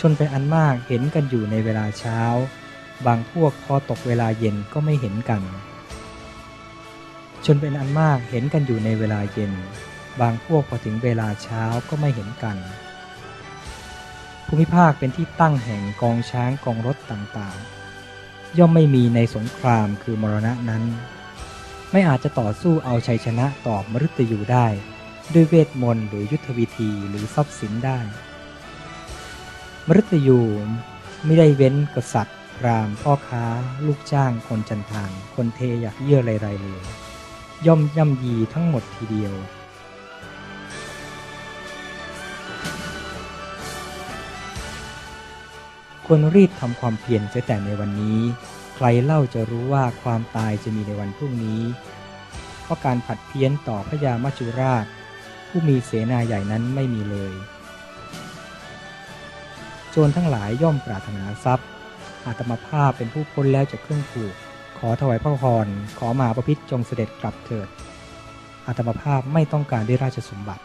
ชนเป็นอันมากเห็นกันอยู่ในเวลาเช้า บางพวกพอตกเวลาเย็นก็ไม่เห็นกัน ชนเป็นอันมากเห็นกันอยู่ในเวลาเย็น บางพวกพอถึงเวลาเช้าก็ไม่เห็นกัน ภูมิภาคเป็นที่ตั้งแห่งกองช้างกองรถต่างๆ ย่อมไม่มีในสงครามคือมรณะนั้น ไม่อาจจะต่อสู้เอาชัยชนะต่อมฤตยูได้ ด้วยเวทมนต์หรือยุทธวิธีหรือทรัพย์สินได้ มฤตยูไม่ได้เว้นกษัตริย์พราหมณ์พ่อค้า ลูกจ้างคนจันทานคนเทอยากเยื่อไรๆเลยย่อมย่ำยีทั้งหมดทีเดียวควรรีบทำความเพียรเสียแต่ในวันนี้ ใครเล่าจะรู้ว่าความตายจะมีในวันพรุ่งนี้ เพราะการผัดเพี้ยนต่อพระยามัจจุราช ผู้มีเสนาใหญ่นั้นไม่มีเลย โจรทั้งหลายย่อมปรารถนาทรัพย์ อาตมาภาพเป็นผู้พ้นแล้วจากเครื่องผูก ขอถวายพระพร ขอมาประพิษจงเสด็จกลับเถิด อาตมาภาพไม่ต้องการได้ราชสมบัติ